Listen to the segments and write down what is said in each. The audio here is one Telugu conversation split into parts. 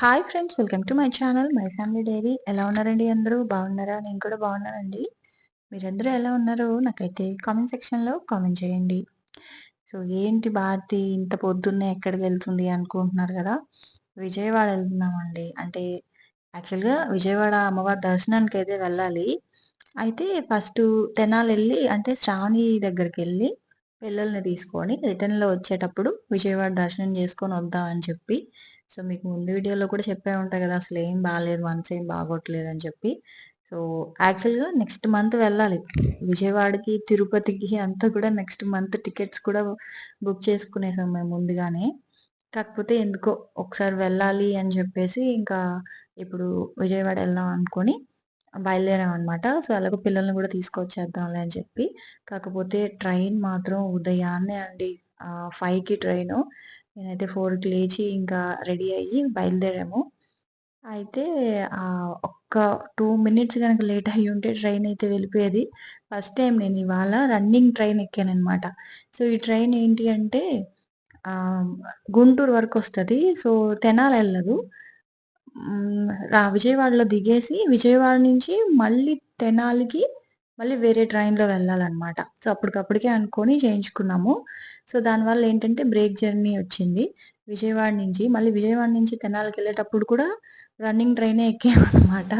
Hi friends welcome to my channel my family diary ఎలా ఉన్నారండి అందరూ? బాగున్నారా? నేను కూడా బాగున్నానండి. మీరందరూ ఎలా ఉన్నారో నాకైతే కామెంట్ సెక్షన్లో కామెంట్ చేయండి. సో ఏంటి భారతి ఇంత పొద్దున్నే ఎక్కడికి వెళ్తుంది అనుకుంటున్నారు కదా? విజయవాడ వెళ్తున్నామండి. అంటే యాక్చువల్గా విజయవాడ అమ్మవారి దర్శనానికి అయితే వెళ్ళాలి. అయితే ఫస్ట్ తెనాలి వెళ్ళి అంటే శ్రావణి దగ్గరికి వెళ్ళి పిల్లల్ని తీసుకొని రిటర్న్‌లో వచ్చేటప్పుడు విజయవాడ దర్శనం చేసుకొని వద్దాం అని చెప్పి, సో మీకు ముందు వీడియోలో కూడా చెప్పే ఉంటాయి కదా! అసలు ఏం బాగాలేదు మనసు ఏం బాగోట్లేదు అని చెప్పి. సో యాక్చువల్‌గా నెక్స్ట్ మంత్ వెళ్ళాలి. విజయవాడకి, తిరుపతికి అంతా కూడా నెక్స్ట్ మంత్ టికెట్స్ కూడా బుక్ చేసుకునేసాం మేము ముందుగానే. కాకపోతే ఎందుకో ఒకసారి వెళ్ళాలి అని చెప్పేసి ఇంకా ఇప్పుడు విజయవాడ వెళ్దాం అనుకొని బయలుదేరామనమాట. సో, అలాగే పిల్లల్ని కూడా తీసుకొచ్చేద్దాంలే అని చెప్పి. కాకపోతే ట్రైన్ మాత్రం ఉదయాన్నే అండి. ఫైవ్కి ట్రైను. నేనైతే ఫోర్కి లేచి ఇంకా రెడీ అయ్యి బయలుదేరాము. అయితే ఒక్క టూ మినిట్స్ కనుక లేట్ అయ్యి ఉంటే ట్రైన్ అయితే వెళ్ళిపోయేది. ఫస్ట్ టైం నేను ఇవాళ రన్నింగ్ ట్రైన్ ఎక్కాననమాట. సో, ఈ ట్రైన్ ఏంటి అంటే గుంటూరు వరకు వస్తుంది సో, తెనాలి వెళ్ళదు విజయవాడలో దిగేసి, విజయవాడ నుంచి మళ్ళీ తెనాలికి మళ్ళీ వేరే ట్రైన్‌లో వెళ్ళాలన్నమాట సో, అప్పటికప్పటికే అనుకొని చేయించుకున్నాము. సో, దానివల్ల ఏంటంటే బ్రేక్ జర్నీ వచ్చింది. విజయవాడ నుంచి మళ్ళీ విజయవాడ నుంచి తెనాలికెళ్ళేటప్పుడు కూడా రన్నింగ్ ట్రైనే ఎక్కామన్నమాట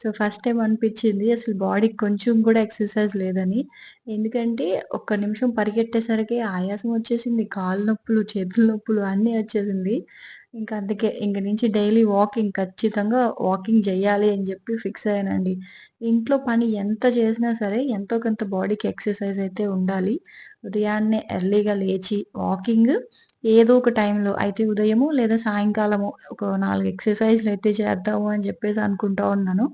సో, ఫస్ట్ టైం అనిపించింది అసలు బాడీకి కొంచెం కూడా ఎక్సర్‌సైజ్ లేదని. ఎందుకంటే ఒక్క నిమిషం పరిగెట్టేసరికి ఆయాసం వచ్చేసింది. కాళ్ళ నొప్పులు, చేతుల నొప్పులు అన్నీ వచ్చేసింది. ఇంకా అందుకే ఇంక నుంచి డైలీ వాకింగ్ ఖచ్చితంగా వాకింగ్ చేయాలి అని చెప్పి ఫిక్స్ అయ్యానండి. ఇంట్లో పని ఎంత చేసినా సరే ఎంతో కొంత బాడీకి ఎక్సర్‌సైజ్ అయితే ఉండాలి. ఉదయాన్నే ఎర్లీగా లేచి వాకింగ్ ఏదో ఒక టైంలో అయితే ఉదయము లేదా సాయంకాలము ఒక నాలుగు ఎక్సర్‌సైజ్‌లు అయితే చేద్దాము అని చెప్పేసి అనుకుంటా ఉన్నాను.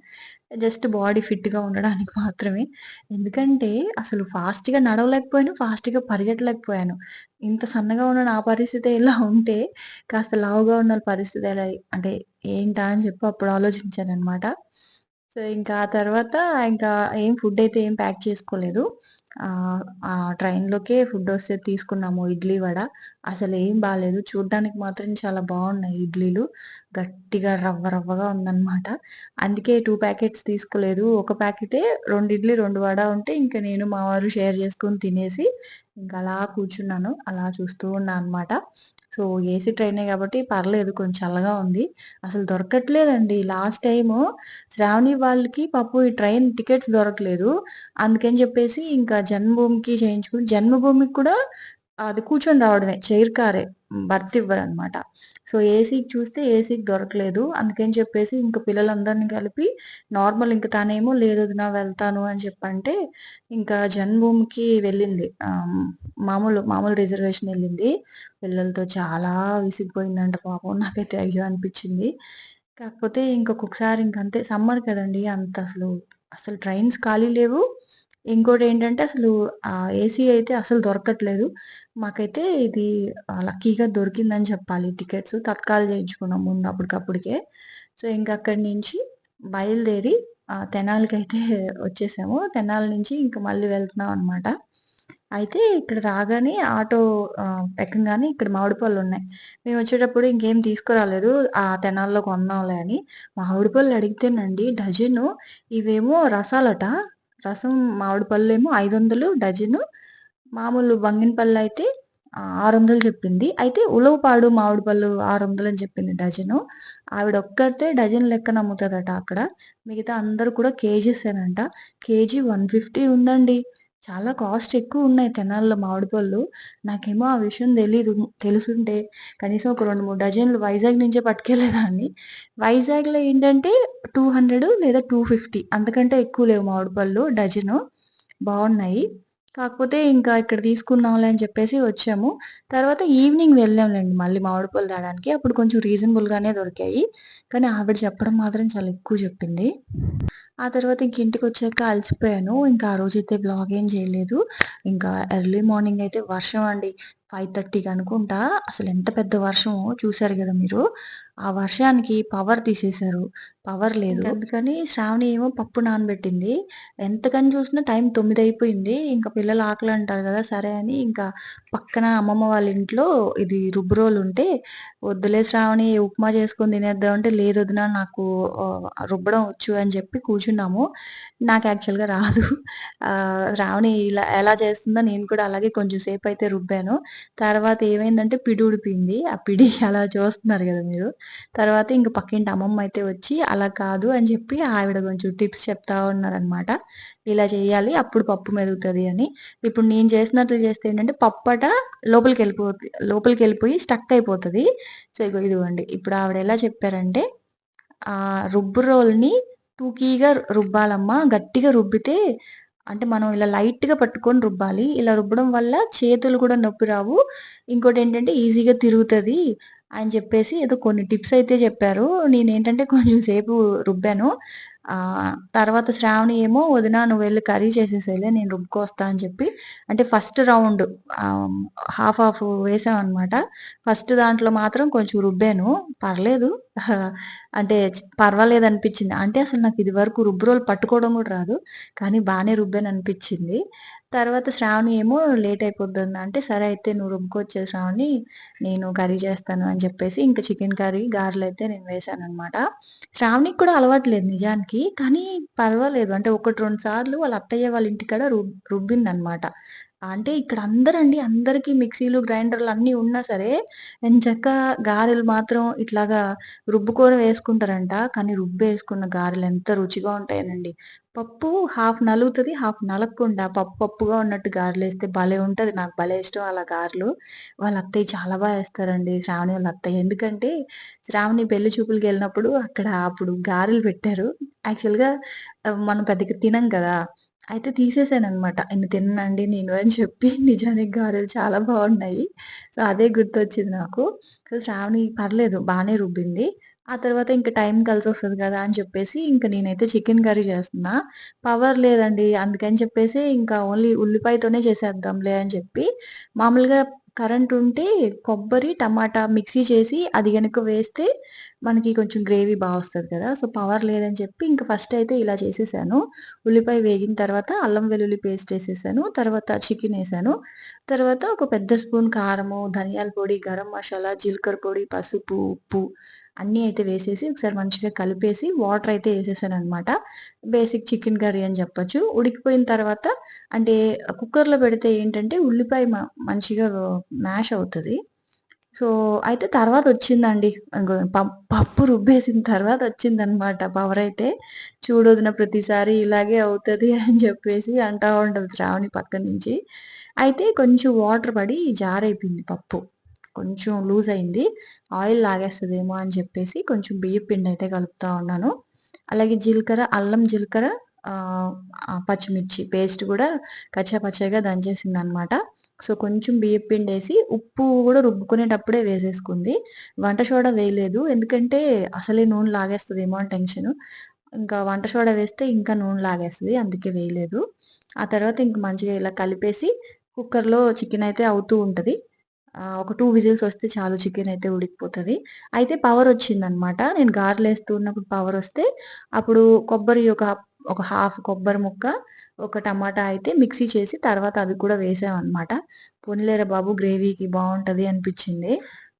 జస్ట్ బాడీ ఫిట్‌గా ఉండడానికి మాత్రమే. ఎందుకంటే అసలు ఫాస్ట్‌గా నడవలేకపోయాను, ఫాస్ట్‌గా పరిగెట్టలేకపోయాను. ఇంత సన్నగా ఉన్న నా పరిస్థితి ఇలా ఉంటే కాస్త లావుగా ఉన్న పరిస్థితి ఎలా అంటే ఏంటా అని చెప్పి అప్పుడు ఆలోచించాను అనమాట సో, ఇంకా ఆ తర్వాత ఇంకా ఏం ఫుడ్ అయితే ఏం ప్యాక్ చేసుకోలేదు. ట్రైన్లోకే ఆ ట్రైన్‌లోకే తీసుకున్నాము ఇడ్లీ, వడ. అసలు ఏం బాగాలేదు చూడ్డానికి మాత్రం చాలా బాగున్నాయి ఇడ్లీలు. గట్టిగా రవ్వ రవ్వగా ఉందన్నమాట అందుకే టూ ప్యాకెట్స్ తీసుకోలేదు. ఒక ప్యాకెటే రెండు ఇడ్లీ, రెండు వడ ఉంటే ఇంకా నేను, మా వారు షేర్ చేసుకొని తినేసి ఇంక అలా కూర్చున్నాను. అలా చూస్తూ ఉన్నా అనమాట. సో, ఏసీ ట్రైనే గాబట్టి పర్లేదు కొంచెం చల్లగా ఉంది. అసలు దొరకట్లేదండి. లాస్ట్ టైము శ్రావణి వాళ్ళకి పాపం ఈ ట్రైన్ టికెట్స్ దొరకలేదు. అందుకని జెప్పేసి ఇంకా జన్మభూమికి చేయించుకుని జన్మభూమికి కూడా అది కూర్చొని రావడమే. చైర్ కారే. బెర్త్ ఇవ్వరనమాట. సో, ఏసీకి చూస్తే ఏసీకి దొరకలేదు. అందుకని చెప్పేసి ఇంకా పిల్లలందరిని కలిపి నార్మల్ ఇంక తనేమో నా వెళ్తాను అని చెప్పంటే ఇంకా జన్మభూమికి వెళ్ళింది. మామూలు మామూలు రిజర్వేషన్ వెళ్ళింది పిల్లలతో చాలా విసిగిపోయిందంట పాపం. నాకైతే అయ్యో! అనిపించింది కాకపోతే ఇంకొకసారి ఇంకంతే సమ్మర్ కదండీ! అంత అసలు, అసలు ట్రైన్స్ ఖాళీ లేవు. ఇంకోటి ఏంటంటే అసలు ఆ ఏసీ అయితే అసలు దొరకట్లేదు. మాకైతే ఇది లక్కీగా దొరికిందని చెప్పాలి టికెట్స్. తత్కాల్ చేయించుకున్నాం ముందు అప్పటికప్పటికే. సో, ఇంక అక్కడి నుంచి బయలుదేరి తెనాలికి అయితే వచ్చేసాము. తెనాలి నుంచి ఇంక మళ్ళీ వెళ్తున్నాం అనమాట. అయితే ఇక్కడ రాగానే ఆటో పెక్కంగానే ఇక్కడ మామిడిపళ్ళు ఉన్నాయి మేము వచ్చేటప్పుడు ఇంకేం తీసుకురాలేదు. ఆ తెనాల్లో కొందాంలే అని. మామిడి పళ్ళు అడిగితేనండి డజను ఇవేమో రసాలట. రసం మామిడి పళ్ళేమో 500 డజను. మామూలు బంగినపల్లు అయితే ఆరు వందలు చెప్పింది. అయితే ఉలవపాడు మామిడి పళ్ళు 600 అని చెప్పింది డజను. ఆవిడ ఒక్కరితే డజన్ లెక్కన అమ్ముతదట అక్కడ. మిగతా అందరూ కూడా కేజీసేనంట. కేజీ 150 ఉందండి. చాలా కాస్ట్ ఎక్కువున్నాయి తెనాల్లో మామిడి పళ్ళు. నాకేమో ఆ విషయం తెలీదు. తెలుసుంటే కనీసం ఒక 2, 3 డజన్లు వైజాగ్ నుంచే పట్టుకెళ్ళేదాన్ని. వైజాగ్‌లో ఏంటంటే 200 లేదా 250 అంతకంటే ఎక్కువ లేవు మామిడి పళ్ళు డజను. బావున్నాయి. కాకపోతే ఇంకా ఇక్కడ తీసుకుందాంలే అని చెప్పేసి వచ్చాము. తర్వాత ఈవినింగ్ వెళ్ళాంలేండి మళ్ళీ మామిడి పళ్ళు తేడానికి. అప్పుడు కొంచెం రీజనబుల్‌గానే దొరికాయి. కానీ ఆవిడ చెప్పడం మాత్రం చాలా ఎక్కువ చెప్పింది. ఆ తర్వాత ఇంక ఇంటికొచ్చాక అలసిపోయాను. ఇంకా ఆ రోజైతే బ్లాగ్ ఏం చేయలేదు. ఇంకా ఎర్లీ మార్నింగ్ అయితే వర్షం అండి. 5:30కి అనుకుంటా అసలెంత పెద్ద వర్షమో చూసారు గదా మీరు. ఆ వర్షానికి పవర్ తీసేశారు. పవర్ లేదు. అందుకని శ్రావణి ఏమో పప్పు నానబెట్టింది. ఎంతకని చూసినా టైం 9 అయిపోయింది. ఇంక పిల్లలు ఆకలంటారు గదా! సరే అని ఇంకా పక్కన అమ్మమ్మ వాళ్ళ ఇంట్లో ఇది రుబ్బురోలుంటే, "వద్దులే శ్రావణి ఉప్మా చేసుకొని తినేద్దాం" అంటే, "లేదొదిన నాకు ఆహ్, రుబ్బడం వచ్చు" అని చెప్పి కూర్చున్నాము. నాకు యాక్చువల్‌గా రాదు. శ్రావణి ఇలా ఎలా చేస్తుందో నేను కూడా అలాగే కొంచెం సేపయితే రుబ్బాను. తర్వాత ఏమైందంటే పిడి ఊడిపోయింది. ఆ పిడి అలా చూస్తున్నారు కదా మీరు. తర్వాత ఇంక పక్కింటి అమ్మమ్మ అయితే వచ్చి, "అలా కాదు" అని చెప్పి ఆవిడ కొంచెం టిప్స్ చెప్తా ఉన్నారనమాట. ఇలా చేయాలి అప్పుడు పప్పు మెదుగుతుంది అని. ఇప్పుడు నేను చేసినట్లు చేస్తే ఏంటంటే పప్పట లోపలికెళ్ళిపో లోపలికి వెళ్ళిపోయి స్టక్ అయిపోతుంది సో, ఇదిగోండి. ఇప్పుడు ఆవిడ ఎలా చెప్పారంటే, ఆహ్, "రుబ్బు రోల్ని టూకీగా రుబ్బాలమ్మా. గట్టిగా రుబ్బితే అంటే మనం ఇలా లైట్‌గా పట్టుకొని రుబ్బాలి. ఇలా రుబ్బడం వల్ల చేతులు కూడా నొప్పి రావు. ఇంకోటి ఏంటంటే ఈజీగా తిరుగుతుంది అని చెప్పేసి ఏదో కొన్ని టిప్స్ అయితే చెప్పారు. నేనేంటంటే కొంచెం సేపు రుబ్బాను. తర్వాత శ్రావణి ఏమో "వదిన వెళ్ళి కర్రీ చేసేసేయలే నేను రుబ్బుకొస్తా" అని చెప్పి అంటే ఫస్ట్ రౌండ్ హాఫ్ హాఫ్ వేసామన్నమాట ఫస్ట్ దాంట్లో మాత్రం కొంచెం రుబ్బాను. పర్లేదు. అంటే పర్వాలేదు పర్వాలేదనిపించింది. అంటే అసలు నాకు ఇదివరకు రుబ్బురోలు పట్టుకోవడం కూడా రాదు. కానీ బాగానే రుబ్బాను అనిపించింది తర్వాత శ్రావణి ఏమో లేట్ అయిపోతుంది అంటే, "సరే అయితే నువ్వు రుబ్బుకొచ్చేయి శ్రావణి. నేను కర్రీ చేస్తాను" అని చెప్పేసి ఇంకా చికెన్ కర్రీ, గారెలైతే నేను వేశాననమాట. శ్రావణికి కూడా అలవాటు లేదు నిజానికి. కానీ పర్వాలేదు. అంటే ఒకటి, రెండు సార్లు వాళ్ళ అత్తయ్య వాళ్ళ ఇంటికాడ రుబ్ రుబ్బిందనమాట. అంటే ఇక్కడ అందరండి అందరికీ మిక్సీలు, గ్రైండర్‌లు అన్నీ ఉన్నా సరే, ఎంచక్కా గారెలు మాత్రం ఇట్లాగా రుబ్బుకొని వేసుకుంటారంట. కానీ రుబ్బేసుకున్న గారెలు ఎంత రుచిగా ఉంటాయనండి పప్పు హాఫ్ నలుగుతుంది హాఫ్ నలగకుండా పప్పు పప్పుగా ఉన్నట్టు గారెలు వేస్తే భలే ఉంటుంది నాకు భలే ఇష్టం అలా గారెలు. వాళ్ళ అత్తయ్య చాలా బాగా వేస్తారండి శ్రావణి వాళ్ళ అత్తయ్య. ఎందుకంటే శ్రావణి పెళ్ళి చూపులకెళ్ళినప్పుడు అక్కడ అప్పుడు గారెలు పెట్టారు. యాక్చువల్‌గా మనం పెద్దగా తినం కదా! అయితే తీసేసాననమాట. "ఇన్ని తిన్నండి నేను" అని చెప్పి నిజానికి గారెలు చాలా బాగున్నాయి సో, అదే గుర్తొచ్చింది నాకు. సో, శ్రావణి పర్లేదు బాగానే రుబ్బింది. ఆ తర్వాత ఇంక టైం కలిసి వస్తుంది కదా! అని చెప్పేసి ఇంక నేనైతే చికెన్ కర్రీ చేస్తున్నా. పవర్ లేదండి. అందుకని చెప్పేసి ఇంకా ఓన్లీ ఉల్లిపాయతోనే చేసేద్దాంలే అని చెప్పి మామూలుగా కరెంట్ ఉంటే కొబ్బరి, టమాటా మిక్సీ చేసి అది కనుక వేస్తే మనకి కొంచెం గ్రేవీ బాగా వస్తుంది కదా! సో, పవర్ లేదని చెప్పి ఇంక ఫస్ట్ అయితే ఇలా చేసేసాను. ఉల్లిపాయ వేగిన తర్వాత అల్లం వెల్లుల్లి పేస్ట్ వేసేసాను తర్వాత చికెన్ వేసాను తర్వాత ఒక పెద్ద స్పూన్ కారము, ధనియాల పొడి, గరం మసాలా, జీలకర్ర పొడి, పసుపు, ఉప్పు అన్నీ అయితే వేసేసి ఒకసారి మంచిగా కలిపేసి వాటర్ అయితే ఏసేసాననమాట. బేసిక్ చికెన్ కర్రీ అని చెప్పొచ్చు. ఉడికిపోయిన తర్వాత అంటే కుక్కర్‌లో పెడితే ఏంటంటే ఉల్లిపాయ మంచిగా మ్యాష్ అవుతుంది సో, అయితే తర్వాత వచ్చిందండి పప్పు రుబ్బేసిన పవర్ అయితే చూడొదిన ప్రతిసారి ఇలాగే అవుతుంది అని చెప్పేసి అంటా ఉంటది శ్రావణి పక్క నుంచి. అయితే కొంచెం వాటర్ పడి జారైపోయింది పప్పు. కొంచెం లూజ్ అయింది ఆయిల్ లాగేస్తుందేమో అని చెప్పేసి కొంచెం బియ్యం పిండి అయితే కలుపుతా ఉన్నాను. అలాగే జీలకర్ర, అల్లం, జీలకర్ర పచ్చిమిర్చి పేస్ట్ కూడా కచ్చా దంచేసింది అనమాట సో, కొంచెం బియ్యపు పిండేసి, ఉప్పు కూడా రుబ్బుకునేటప్పుడే వేసేసుకుంది. వంట సోడా వేయలేదు. ఎందుకంటే, అసలే నూనె లాగేస్తుంది అని టెన్షన్ ఇంకా వంట సోడా వేస్తే ఇంకా నూనె లాగేస్తుంది అందుకే వేయలేదు. ఆ తర్వాత ఇంక మంచిగా ఇలా కలిపేసి కుక్కర్‌లో చికెన్ అయితే అవుతూ ఉంటుంది ఒక టూ విజిల్స్ వస్తే చాలు చికెన్ అయితే ఉడికిపోతుంది అయితే పవర్ వచ్చిందనమాట నేను గారెలేస్తూ ఉన్నప్పుడు వస్తే అప్పుడు కొబ్బరి ఒక ఒక హాఫ్ కొబ్బరి ముక్క, ఒక టమాటా అయితే మిక్సీ చేసి తర్వాత అది కూడా వేసామన్నమాట పొనిలేరా బాబు గ్రేవీకి బాగుంటుంది అనిపించింది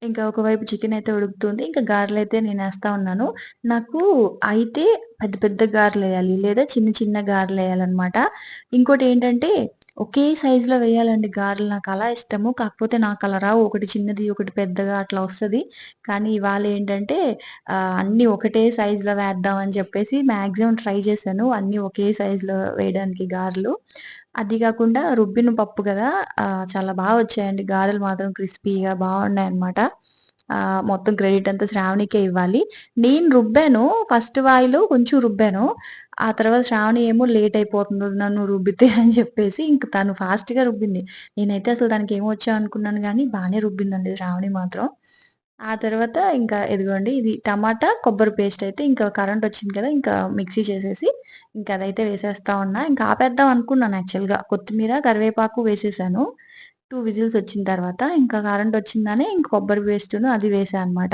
ఇంకా ఒకవైపు చికెనయితే ఉడుకుతుంది. ఇంకా గారెలైతే నేనేస్తా ఉన్నాను. నాకు అయితే పెద్ద పెద్ద గారెలు వేయాలి లేదా చిన్న చిన్న గారెలు వేయాలన్నమాట ఇంకోటి ఏంటంటే ఒకే సైజులో వేయాలండి గారెలు. నాకు అలా ఇష్టము. కాకపోతే నాకలా రావు. ఒకటి చిన్నది, ఒకటి పెద్దగా అట్లా వస్తుంది కానీ ఇవాళ ఏంటంటే అన్నీ ఒకటే సైజులో వేద్దాం అని చెప్పేసి మాక్సిమం ట్రై చేశాను. అన్నీ ఒకే సైజులో వేయడానికి గారెలు. అది కాకుండా రుబ్బిన పప్పు కదా చాలా బాగా వచ్చాయండి. గారెలు మాత్రం క్రిస్పీగా బాగున్నాయి అన్నమాట మొత్తం క్రెడిట్ అంతా శ్రావణికే ఇవ్వాలి. నేను రుబ్బాను. ఫస్ట్ వాయిలో కొంచెం రుబ్బాను. ఆ తర్వాత శ్రావణి ఏమో లేట్ అయిపోతుంది నన్ను రుబ్బితే అని చెప్పేసి ఇంక తను ఫాస్ట్‌గా రుబ్బింది. నేనైతే అసలు దానికి దానికేమొచ్చో అనుకున్నాను కానీ బాగానే రుబ్బిందండి శ్రావణి మాత్రం. ఆ తర్వాత ఇంకా ఇదిగోండి ఇది టమాటా, కొబ్బరి పేస్ట్ అయితే ఇంకా కరెంట్ వచ్చింది కదా! ఇంకా మిక్సీ చేసేసి ఇంక అదైతే వేసేస్తా ఉన్నా. ఇంకా ఆపేద్దాం అనుకున్నాను యాక్చువల్‌గా. కొత్తిమీర, కరివేపాకు వేసేసాను. టూ విజిల్స్ వచ్చిన తర్వాత ఇంకా కరెంట్ వచ్చిందనే ఇంక కొబ్బరి పేస్టును అది వేసా అనమాట.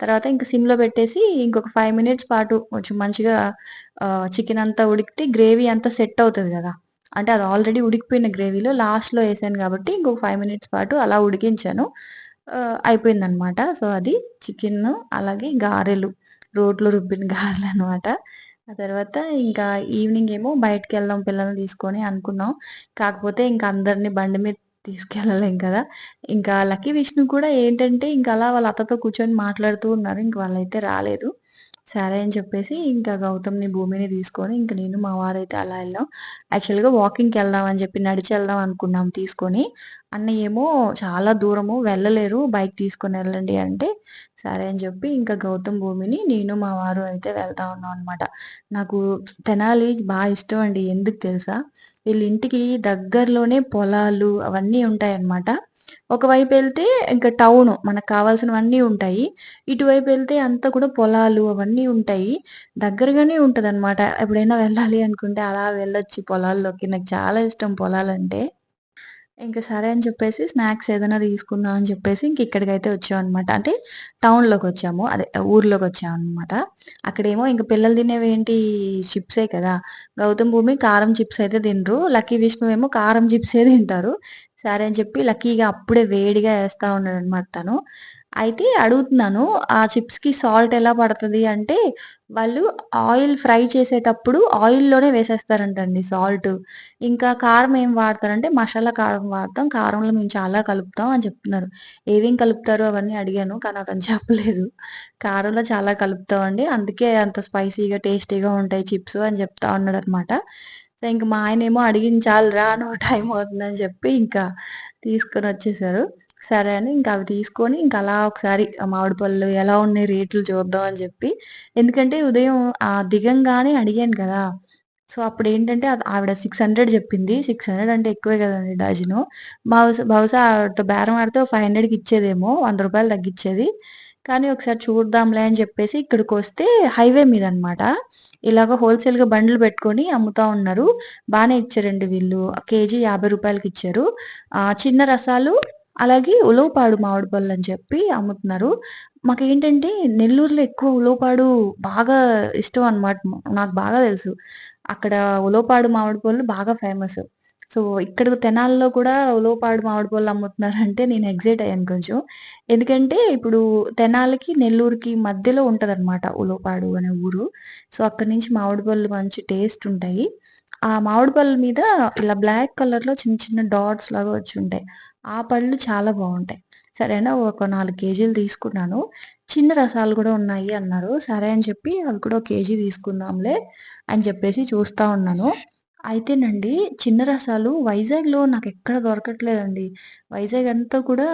తర్వాత ఇంక సిమ్‌లో పెట్టేసి ఇంకొక ఫైవ్ మినిట్స్ పాటు కొంచెం మంచిగా చికెన్ అంతా ఉడికితే గ్రేవీ అంతా సెట్ అవుతుంది కదా అంటే అది ఆల్రెడీ ఉడికిపోయిన గ్రేవీలో లాస్ట్‌లో వేసాను కాబట్టి ఇంకొక ఫైవ్ మినిట్స్ పాటు అలా ఉడికించాను. అయిపోయిందనమాట. సో, అది చికెన్ అలాగే గారెలు, రోట్లో రుబ్బిన గారెలు అనమాట ఆ తర్వాత ఇంకా ఈవినింగ్ ఏమో బయటికెళ్దాం పిల్లల్ని తీసుకొని అనుకున్నాం. కాకపోతే ఇంక అందరిని బండి మీద తీసుకెళ్ళలేం కదా! ఇంకా లక్కీ విష్ణు కూడా ఏంటంటే ఇంక అలా వాళ్ళ అత్తతో కూర్చొని మాట్లాడుతూ ఉన్నారు. ఇంక వాళ్ళైతే రాలేదు. సరే అని చెప్పేసి ఇంకా గౌతమ్‌ని, భూమిని తీసుకొని ఇంకా నేను మా వారైతే అలా వెళ్ళాం యాక్చువల్‌గా వాకింగ్కి వెళ్దాం అని చెప్పి నడిచెళ్దాం అనుకున్నాం తీసుకొని. అన్న ఏమో చాలా దూరము వెళ్ళలేరు బైక్ తీసుకొని వెళ్ళండి అంటే, సరే అని చెప్పి ఇంకా గౌతమ్, భూమిని నేను మా వారు అయితే వెళ్తా ఉన్నాం అనమాట. నాకు తెనాలి బాగా ఇష్టం అండి ఎందుకు తెలుసా? వీళ్ళింటికి దగ్గరలోనే పొలాలు అవన్నీ ఉంటాయన్నమాట. ఒకవైపెళ్తే ఇంకా టౌను. మనకు కావాల్సినవన్నీ ఉంటాయి. ఇటువైపు వెళ్తే అంతా కూడా పొలాలు అవన్నీ ఉంటాయి. దగ్గరగానే ఉంటదనమాట. ఎప్పుడైనా వెళ్ళాలి అనుకుంటే అలా వెళ్ళొచ్చు పొలాల్లోకి. నాకు చాలా ఇష్టం పొలాలంటే. ఇంకా సరే అని చెప్పేసి స్నాక్స్ ఏదైనా తీసుకుందాం అని చెప్పేసి ఇంక ఇక్కడికైతే వచ్చామనమాట. అంటే టౌన్లోకి వచ్చాము అదే ఊర్లోకి వచ్చాము అనమాట అక్కడేమో ఇంకా పిల్లలు తినేవి ఏంటి చిప్సే కదా! గౌతమ్, భూమి కారం చిప్స్ అయితే తినరు. లక్కీ, విష్ణు ఏమో కారం చిప్సే తింటారు. సరే అని చెప్పి లక్కీగా అప్పుడే వేడిగా ఏస్తా ఉన్నాడనమాట తను. అయితే అడుగుతున్నాను, "ఆ చిప్స్‌కి సాల్ట్ ఎలా పడుతుంది అంటే వాళ్ళు ఆయిల్ ఫ్రై చేసేటప్పుడు ఆయిల్‌లోనే వేసేస్తారంటండి సాల్ట్ ఇంకా కారం ఏం వాడతారంటే మసాలా కారం వాడతాం. కారంలో మేము చాలా కలుపుతాం అని చెప్తున్నారు. ఏమేం కలుపుతారు అవన్నీ అడిగాను. కానీ అతను చెప్పలేదు. కారంలో చాలా కలుపుతామండి. అందుకే అంత స్పైసీగా, టేస్టీగా ఉంటాయి చిప్స్ అని చెప్తా ఉన్నాడు అనమాట సో, ఇంక మా ఆయనేమో అడిగించాలిరా చాలురా నువ్వు టైం అవుతుందని చెప్పి ఇంకా తీసుకొని వచ్చేసారు సరే అని ఇంకా అవి తీసుకొని ఇంక అలా ఒకసారి మామిడి పళ్ళు ఎలా ఉన్నాయి రేట్లు చూద్దాం అని చెప్పి ఎందుకంటే ఉదయం ఆ దిగంగానే అడిగాను కదా! సో, అప్పుడు ఏంటంటే ఆవిడ సిక్స్ హండ్రెడ్ చెప్పింది సిక్స్ హండ్రెడ్ అంటే ఎక్కువే కదండి డజను. బహుశా బహుశా ఆవిడతో బేరం ఆడితే ఫైవ్ హండ్రెడ్కి ఇచ్చేదేమో. వంద రూపాయలు తగ్గించేది కానీ ఒకసారి చూద్దాంలే అని చెప్పేసి ఇక్కడికి వస్తే హైవే మీదనమాట. ఇలాగ హోల్‌సేల్‌గా బండ్లు పెట్టుకొని అమ్ముతా ఉన్నారు. బాగానే ఇచ్చారండి వీళ్ళు. కేజీ యాభై రూపాయలకి ఇచ్చారు చిన్న రసాలు అలాగే ఉలవపాడు మామిడి అని చెప్పి అమ్ముతున్నారు. మాకేంటంటే నెల్లూరులో ఎక్కువ ఉలవపాడు బాగా ఇష్టం అనమాట. నాకు బాగా తెలుసు. అక్కడ ఉలవపాడు మామిడి పళ్ళు బాగా ఫేమస్. సో, ఇక్కడ తెనాల్లో కూడా ఉలవపాడు మామిడి పళ్ళు అమ్ముతున్నారంటే నేను ఎగ్జైట్ అయ్యాను కొంచెం. ఎందుకంటే ఇప్పుడు తెనాలకి నెల్లూరుకి మధ్యలో ఉంటదనమాట ఉలవపాడు అనే ఊరు. సో, అక్కడి నుంచి మామిడి పళ్ళు మంచి టేస్ట్ ఉంటాయి. ఆ మామిడి పళ్ళ మీద ఇలా బ్లాక్ కలర్‌లో చిన్న చిన్న డాట్స్ లాగా వచ్చి ఉంటాయి ఆ పళ్ళు చాలా బాగుంటాయి సరేనా ఒక నాలుగు కేజీలు తీసుకున్నాను. చిన్న రసాలు కూడా ఉన్నాయి అన్నారు. సరే అని చెప్పి అవి కూడా ఒక కేజీ తీసుకుందాంలే అని చెప్పేసి చూస్తా ఉన్నాను. అయితేనండి చిన్న రసాలు వైజాగ్‌లో నాకెక్కడ దొరకట్లేదండి. వైజాగ్ అంతా కూడా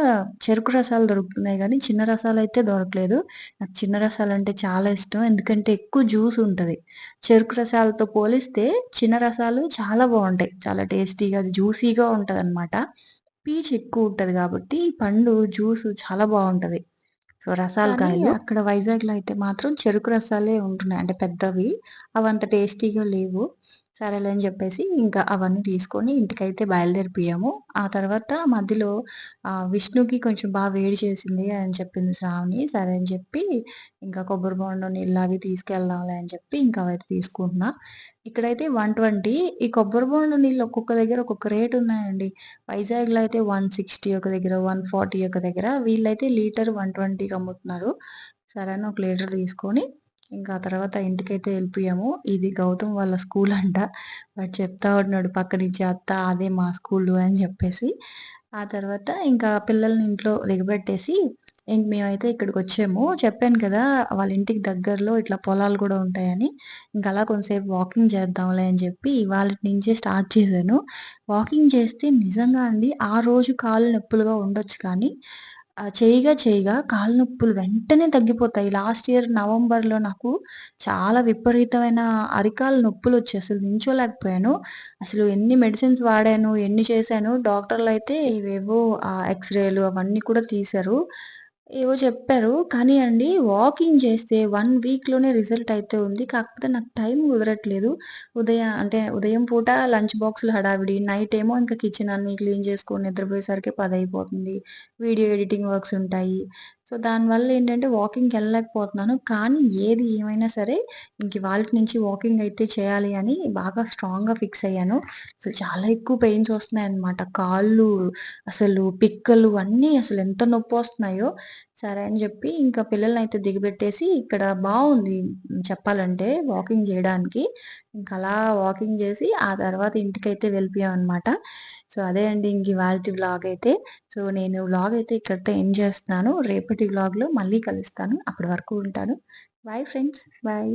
చెరుకు రసాలు దొరుకుతున్నాయి గానీ, చిన్న రసాలయితే దొరకలేదు. నాకు చిన్న రసాలంటే చాలా ఇష్టం. ఎందుకంటే ఎక్కువ జ్యూస్ ఉంటది. చెరుకు రసాలతో పోలిస్తే చిన్న రసాలు చాలా బావుంటాయి. చాలా టేస్టీగా, జ్యూసీగా ఉంటదనమాట. పీచు ఎక్కువుంటది గాబట్టి, పండు జ్యూసు చాలా బావుంటది. సో, రసాలు కానీ కాయలు. అక్కడ వైజాగ్‌లో అయితే మాత్రం చెరుకు రసాలే ఉంటున్నాయి. అంటే పెద్దవి. అవంత టేస్టీగా లేవు. సరేలే అని చెప్పేసి ఇంకా అవన్నీ తీసుకొని ఇంటికైతే బయలుదేరిపోయాము. ఆ తర్వాత మధ్యలో విష్ణుకి కొంచెం బాగా వేడి చేసింది అని చెప్పింది శ్రావణి. సరే అని చెప్పి ఇంకా కొబ్బరి బొండం నీళ్ళు అవి తీసుకెళ్దాంలే అని చెప్పి ఇంకా అవైతే తీసుకుంటున్నా. ఇక్కడైతే 120 ఈ కొబ్బరి బోండం నీళ్ళు ఒక్కొక్క దగ్గర ఒక్కొక్క రేట్ ఉన్నాయండి. వైజాగ్‌లో అయితే 160 ఒక దగ్గర, 140 ఒక దగ్గర. వీళ్ళైతే లీటర్ 120కి అమ్ముతున్నారు. సరే అని ఒక లీటర్ తీసుకొని, ఇంకా ఆ తర్వాత ఇంటికైతే వెళ్ళిపోయాము ఇది గౌతమ్ వాళ్ళ స్కూల్ అంట వాడు చెప్తా ఉన్నాడు పక్క నుంచి, "అత్త అదే మా స్కూలు" అని చెప్పేసి. ఆ తర్వాత ఇంకా పిల్లల్ని ఇంట్లో దిగబెట్టేసి, ఇంక మేమైతే ఇక్కడికి వచ్చాము చెప్పాను కదా! వాళ్ళ ఇంటికి దగ్గరలో ఇట్లా పొలాలు కూడా ఉంటాయని. ఇంక అలా కొంతసేపు వాకింగ్ చేద్దాంలే అని చెప్పి వాళ్ళ నుంచే స్టార్ట్ చేశాను. వాకింగ్ చేస్తే నిజంగా అండి ఆ రోజు కాళ్ళు నొప్పులుగా ఉండొచ్చు కానీ ఆహ్, చేయగా చేయగా కాళ్ళు నొప్పులు వెంటనే తగ్గిపోతాయి. లాస్ట్ ఇయర్ నవంబర్‌లో నాకు చాలా విపరీతమైన అరికాలు నొప్పులొచ్చాయి. అసలు నించోలేకపోయాను. అసలు ఎన్ని మెడిసిన్స్ వాడాను, ఎన్ని చేశాను డాక్టర్‌లయితే ఇవేవో ఆహ్, ఎక్స్‌రేలు అవన్నీ కూడా తీశారు. ఏవో చెప్పారు. కానీ అండి వాకింగ్ చేస్తే వన్ వీక్‌లోనే రిజల్ట్ అయితే ఉంది. కాకపోతే నాకు టైం కుదరట్లేదు. ఉదయం అంటే ఉదయం పూట లంచ్ బాక్స్‌లు హడావిడి. నైట్ ఏమో ఇంకా కిచెన్ అన్ని క్లీన్ చేసుకొని నిద్రపోయేసరికి పది అయిపోతుంది. వీడియో ఎడిటింగ్ వర్క్స్ ఉంటాయి. సో, దానివల్ల ఏంటంటే వాకింగ్‌కెళ్ళలేకపోతున్నాను. కానీ ఏది ఏమైనా సరే ఇంక వాళ్ళ నుంచి వాకింగ్ అయితే చేయాలి అని బాగా స్ట్రాంగ్‌గా ఫిక్స్ అయ్యాను. అసలు చాలా ఎక్కువ పెయిన్స్ వస్తున్నాయి అనమాట కాళ్ళు, అసలు పిక్కలు అన్నీ అసలు ఎంత నొప్పి వస్తున్నాయో సరే అని చెప్పి ఇంకా పిల్లల్ని అయితే దిగబెట్టేసి ఇక్కడ బాగుంది చెప్పాలంటే వాకింగ్ చేయడానికి ఇంక అలా వాకింగ్ చేసి ఆ తర్వాత ఇంటికైతే వెళ్ళిపోయామనమాట. సో, అదే అండి ఇంక ఇవాళ వ్లాగ్ అయితే. సో, నేను వ్లాగ్ అయితే ఇక్కడితో ఎండ్ చేస్తున్నాను. రేపటి వ్లాగ్‌లో మళ్ళీ కలుస్తాను. అప్పటి వరకు ఉంటాను. Bye friends. బాయ్.